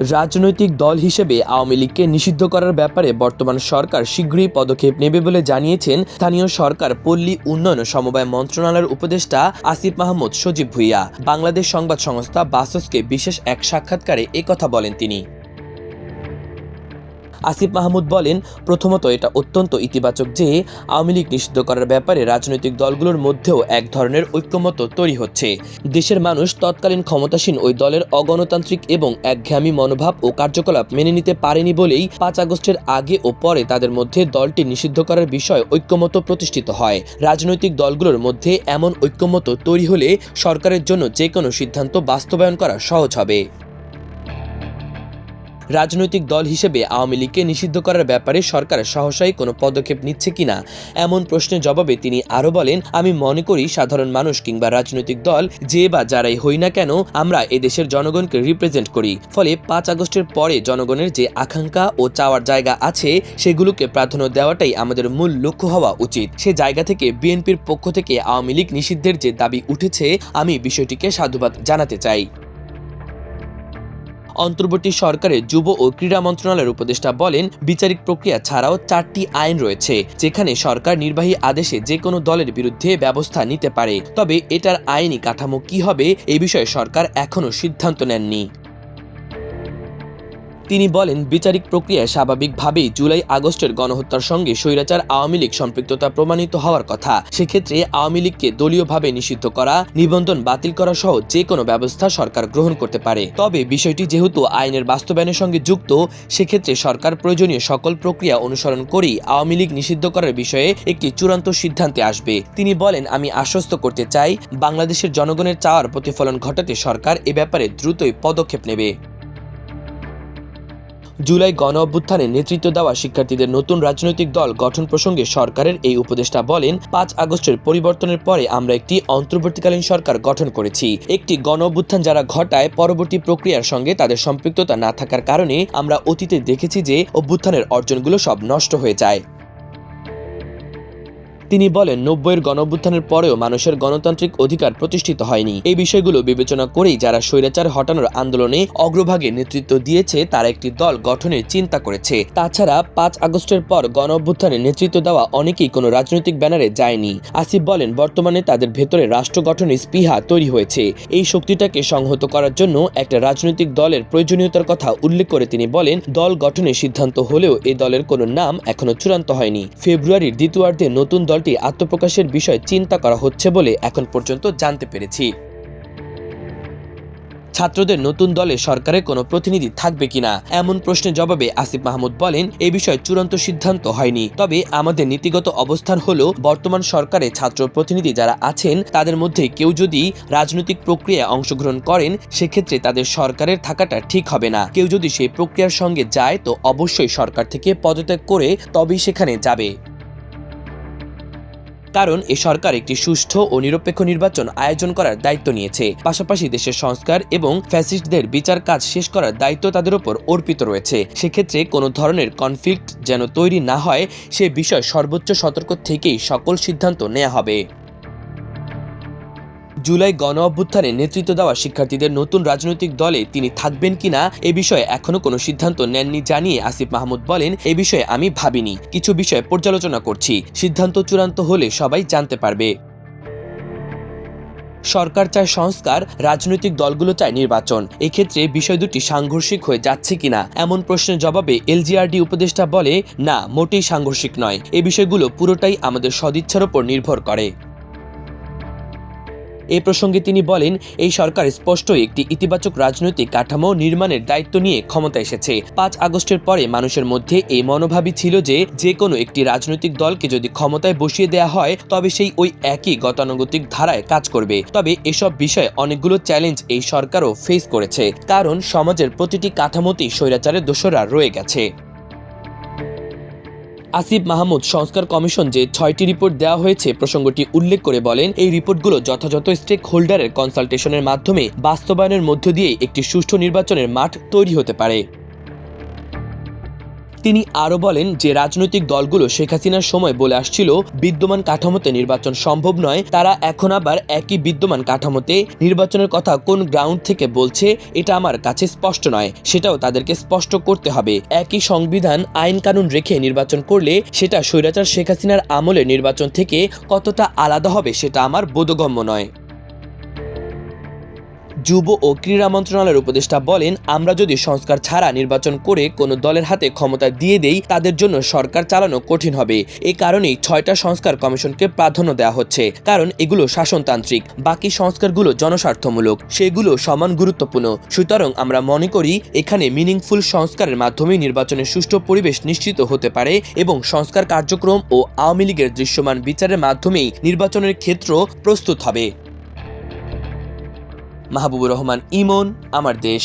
রাজনৈতিক দল হিসেবে আওয়ামী লীগকে নিষিদ্ধ করার ব্যাপারে বর্তমান সরকার শীঘ্রই পদক্ষেপ নেবে বলে জানিয়েছেন স্থানীয় সরকার পল্লী উন্নয়ন সমবায় মন্ত্রণালয়ের উপদেষ্টা আসিফ মাহমুদ সজীব ভুইয়া। বাংলাদেশ সংবাদ সংস্থা বাসসকে বিশেষ এক সাক্ষাৎকারে কথা বলেন তিনি। আসিফ মাহমুদ বলেন, প্রথমত এটা অত্যন্ত ইতিবাচক যে, আওয়ামী লীগ নিষিদ্ধ করার ব্যাপারে রাজনৈতিক দলগুলোর মধ্যেও এক ধরনের ঐক্যমত তৈরি হচ্ছে। দেশের মানুষ তৎকালীন ক্ষমতাসীন ওই দলের অগণতান্ত্রিক এবং একঘেয়ামি মনোভাব ও কার্যকলাপ মেনে নিতে পারেনি বলেই পাঁচ আগস্টের আগে ও পরে তাদের মধ্যে দলটি নিষিদ্ধ করার বিষয়ে ঐক্যমত প্রতিষ্ঠিত হয়। রাজনৈতিক দলগুলোর মধ্যে এমন ঐক্যমত তৈরি হলে সরকারের জন্য যে কোনো সিদ্ধান্ত বাস্তবায়ন করা সহজ হবে। রাজনৈতিক দল হিসেবে আওয়ামী লীগকে নিষিদ্ধ করার ব্যাপারে সরকার সহসাই কোনো পদক্ষেপ নিচ্ছে কিনা এমন প্রশ্নের জবাবে তিনি আরও বলেন, আমি মনে করি সাধারণ মানুষ কিংবা রাজনৈতিক দল, যে বা যারাই হই না কেন, আমরা এদেশের জনগণকে রিপ্রেজেন্ট করি। ফলে পাঁচ আগস্টের পরে জনগণের যে আকাঙ্ক্ষা ও চাওয়ার জায়গা আছে, সেগুলোকে প্রাধান্য দেওয়াটাই আমাদের মূল লক্ষ্য হওয়া উচিত। সে জায়গা থেকে বিএনপির পক্ষ থেকে আওয়ামী লীগ নিষিদ্ধের যে দাবি উঠেছে, আমি বিষয়টিকে সাধুবাদ জানাতে চাই। অন্তর্বর্তী সরকারের যুব ও ক্রীড়া মন্ত্রণালয়ের উপদেষ্টা বলেন, বিচারিক প্রক্রিয়া ছাড়াও চারটি আইন রয়েছে, যেখানে সরকার নির্বাহী আদেশে যে কোনো দলের বিরুদ্ধে ব্যবস্থা নিতে পারে। তবে এটার আইনি কাঠামো কি হবে, এ বিষয়ে সরকার এখনও সিদ্ধান্ত নেননি। তিনি বলেন, বিচারিক প্রক্রিয়ায় স্বাভাবিকভাবেই জুলাই আগস্টের গণহত্যার সঙ্গে স্বৈরাচার আওয়ামী লীগ সম্পৃক্ততা প্রমাণিত হওয়ার কথা। সেক্ষেত্রে আওয়ামী লীগকে দলীয়ভাবে নিষিদ্ধ করা, নিবন্ধন বাতিল করা সহ যে কোনো ব্যবস্থা সরকার গ্রহণ করতে পারে। তবে বিষয়টি যেহেতু আইনের বাস্তবায়নের সঙ্গে যুক্ত, সেক্ষেত্রে সরকার প্রয়োজনীয় সকল প্রক্রিয়া অনুসরণ করেই আওয়ামী লীগ নিষিদ্ধ করার বিষয়ে একটি চূড়ান্ত সিদ্ধান্তে আসবে। তিনি বলেন, আমি আশ্বস্ত করতে চাই, বাংলাদেশের জনগণের চাওয়ার প্রতিফলন ঘটাতে সরকার এ ব্যাপারে দ্রুতই পদক্ষেপ নেবে। জুলাই গণ অভ্যুত্থানে নেতৃত্ব দেওয়া শিক্ষার্থীদের নতুন রাজনৈতিক দল গঠন প্রসঙ্গে সরকারের এই উপদেষ্টা বলেন, পাঁচ আগস্টের পরিবর্তনের পরে আমরা একটি অন্তর্বর্তীকালীন সরকার গঠন করেছি। একটি গণ অভ্যুত্থান যারা ঘটায়, পরবর্তী প্রক্রিয়ার সঙ্গে তাদের সম্পৃক্ততা না থাকার কারণে আমরা অতীতে দেখেছি যে অভ্যুত্থানের অর্জনগুলো সব নষ্ট হয়ে যায়। তিনি বলেন, নব্বইয়ের গণঅভ্যুত্থানের পরেও মানুষের গণতান্ত্রিক অধিকার প্রতিষ্ঠিত হয়নি। এই বিষয়গুলো বিবেচনা করেই যারা স্বৈরাচার হটানোর আন্দোলনে অগ্রভাগে নেতৃত্ব দিয়েছে, তারা একটি দল গঠনের চিন্তা করেছে। তাছাড়া, পাঁচ আগস্টের পর গণ অভ্যুত্থানে নেতৃত্ব দেওয়া অনেকেই কোনো রাজনৈতিক ব্যানারে যায়নি। আসিফ বলেন, বর্তমানে তাদের ভেতরে রাষ্ট্র গঠনের স্পৃহা তৈরি হয়েছে। এই শক্তিটাকে সংহত করার জন্য একটা রাজনৈতিক দলের প্রয়োজনীয়তার কথা উল্লেখ করে তিনি বলেন, দল গঠনের সিদ্ধান্ত হলেও এই দলের কোনো নাম এখনও চূড়ান্ত হয়নি। ফেব্রুয়ারির দ্বিতীয়ার্ধে নতুন দলটি আত্মপ্রকাশের বিষয়ে চিন্তা করা হচ্ছে বলে এখন পর্যন্ত জানতে পেরেছি। ছাত্রদের নতুন দলে সরকারের কোনো প্রতিনিধি থাকবে কিনা? এমন প্রশ্নের জবাবে আসিফ মাহমুদ বলেন, এ বিষয়ে চূড়ান্ত সিদ্ধান্ত হয়নি। তবে আমাদের নীতিগত অবস্থান হলো, বর্তমান সরকারে ছাত্র প্রতিনিধি যারা আছেন, তাদের মধ্যে কেউ যদি রাজনৈতিক প্রক্রিয়ায় অংশগ্রহণ করেন, সেক্ষেত্রে তাদের সরকারের থাকাটা ঠিক হবে না। কেউ যদি সেই প্রক্রিয়ার সঙ্গে যায়, তো অবশ্যই সরকার থেকে পদত্যাগ করে তবেই সেখানে যাবে। কারণ এ সরকার একটি সুষ্ঠু ও নিরপেক্ষ নির্বাচন আয়োজন করার দায়িত্ব নিয়েছে। পাশাপাশি দেশের সংস্কার এবং ফ্যাসিস্টদের বিচার কাজ শেষ করার দায়িত্ব তাদের উপর অর্পিত রয়েছে। সেক্ষেত্রে কোনো ধরনের কনফ্লিক্ট যেন তৈরি না হয়, সে বিষয় সর্বোচ্চ সতর্ক থেকেই সকল সিদ্ধান্ত নেওয়া হবে। জুলাই গণ অভ্যুত্থানে নেতৃত্ব দেওয়া শিক্ষার্থীদের নতুন রাজনৈতিক দলে তিনি থাকবেন কিনা এ বিষয়ে এখনও কোনো সিদ্ধান্ত নেননি জানিয়ে আসিফ মাহমুদ বলেন, এ বিষয়ে আমি ভাবিনি। কিছু বিষয় পর্যালোচনা করছি। সিদ্ধান্ত চূড়ান্ত হলে সবাই জানতে পারবে। সরকার চায় সংস্কার, রাজনৈতিক দলগুলো চায় নির্বাচন। এক্ষেত্রে বিষয় দুটি সাংঘর্ষিক হয়ে যাচ্ছে কিনা এমন প্রশ্নের জবাবে এলজিআরডি উপদেষ্টা বলে, না, মোটেই সাংঘর্ষিক নয়। এ বিষয়গুলো পুরোটাই আমাদের সদিচ্ছার ওপর নির্ভর করে। এ প্রসঙ্গে তিনি বলেন, এই সরকার স্পষ্টই একটি ইতিবাচক রাজনৈতিক কাঠামো নির্মাণের দায়িত্ব নিয়ে ক্ষমতা এসেছে। পাঁচ আগস্টের পরে মানুষের মধ্যে এই মনোভাবই ছিল যে যে কোনো একটি রাজনৈতিক দলকে যদি ক্ষমতায় বসিয়ে দেওয়া হয়, তবে সেই ওই একই গতানুগতিক ধারায় কাজ করবে। তবে এসব বিষয়ে অনেকগুলো চ্যালেঞ্জ এই সরকারও ফেস করেছে। কারণ সমাজের প্রতিটি কাঠামোতেই স্বৈরাচারের দোষরা রয়ে গেছে। আসিফ মাহমুদ সংস্কার কমিশন যে ছয়টি রিপোর্ট দেওয়া হয়েছে প্রসঙ্গটি উল্লেখ করে বলেন, এই রিপোর্টগুলো যথাযথ স্টেক হোল্ডারের কনসালটেশনের মাধ্যমে বাস্তবায়নের মধ্য দিয়ে একটি সুষ্ঠু নির্বাচনের মাঠ তৈরি হতে পারে। তিনি আরও বলেন যে রাজনৈতিক দলগুলো শেখ হাসিনার সময় বলে আসছিল, বিদ্যমান কাঠামোতে নির্বাচন সম্ভব নয়, তারা এখন আবার একই বিদ্যমান কাঠামোতে নির্বাচনের কথা কোন গ্রাউন্ড থেকে বলছে, এটা আমার কাছে স্পষ্ট নয়। সেটাও তাদেরকে স্পষ্ট করতে হবে। একই সংবিধান আইন কানুন রেখে নির্বাচন করলে সেটা স্বৈরাচার শেখ হাসিনার আমলে নির্বাচন থেকে কতটা আলাদা হবে সেটা আমার বোধগম্য নয়। যুব ও ক্রীড়া মন্ত্রণালয়ের উপদেষ্টা বলেন, আমরা যদি সংস্কার ছাড়া নির্বাচন করে কোনো দলের হাতে ক্ষমতা দিয়ে দেই, তাদের জন্য সরকার চালানো কঠিন হবে। এই কারণেই ছয়টা সংস্কার কমিশনকে প্রাধান্য দেওয়া হচ্ছে। কারণ এগুলো শাসনতান্ত্রিক। বাকি সংস্কারগুলো জনস্বার্থমূলক। সেগুলো সমান গুরুত্বপূর্ণ। সুতরাং আমরা মনে করি, এখানে মিনিংফুল সংস্কারের মাধ্যমে নির্বাচনের সুষ্ঠু পরিবেশ নিশ্চিত হতে পারে এবং সংস্কার কার্যক্রম ও আওয়ামী লীগের দৃশ্যমান বিচারের মাধ্যমেই নির্বাচনের ক্ষেত্র প্রস্তুত হবে। মাহবুবুর রহমান ইমন আমার দেশ।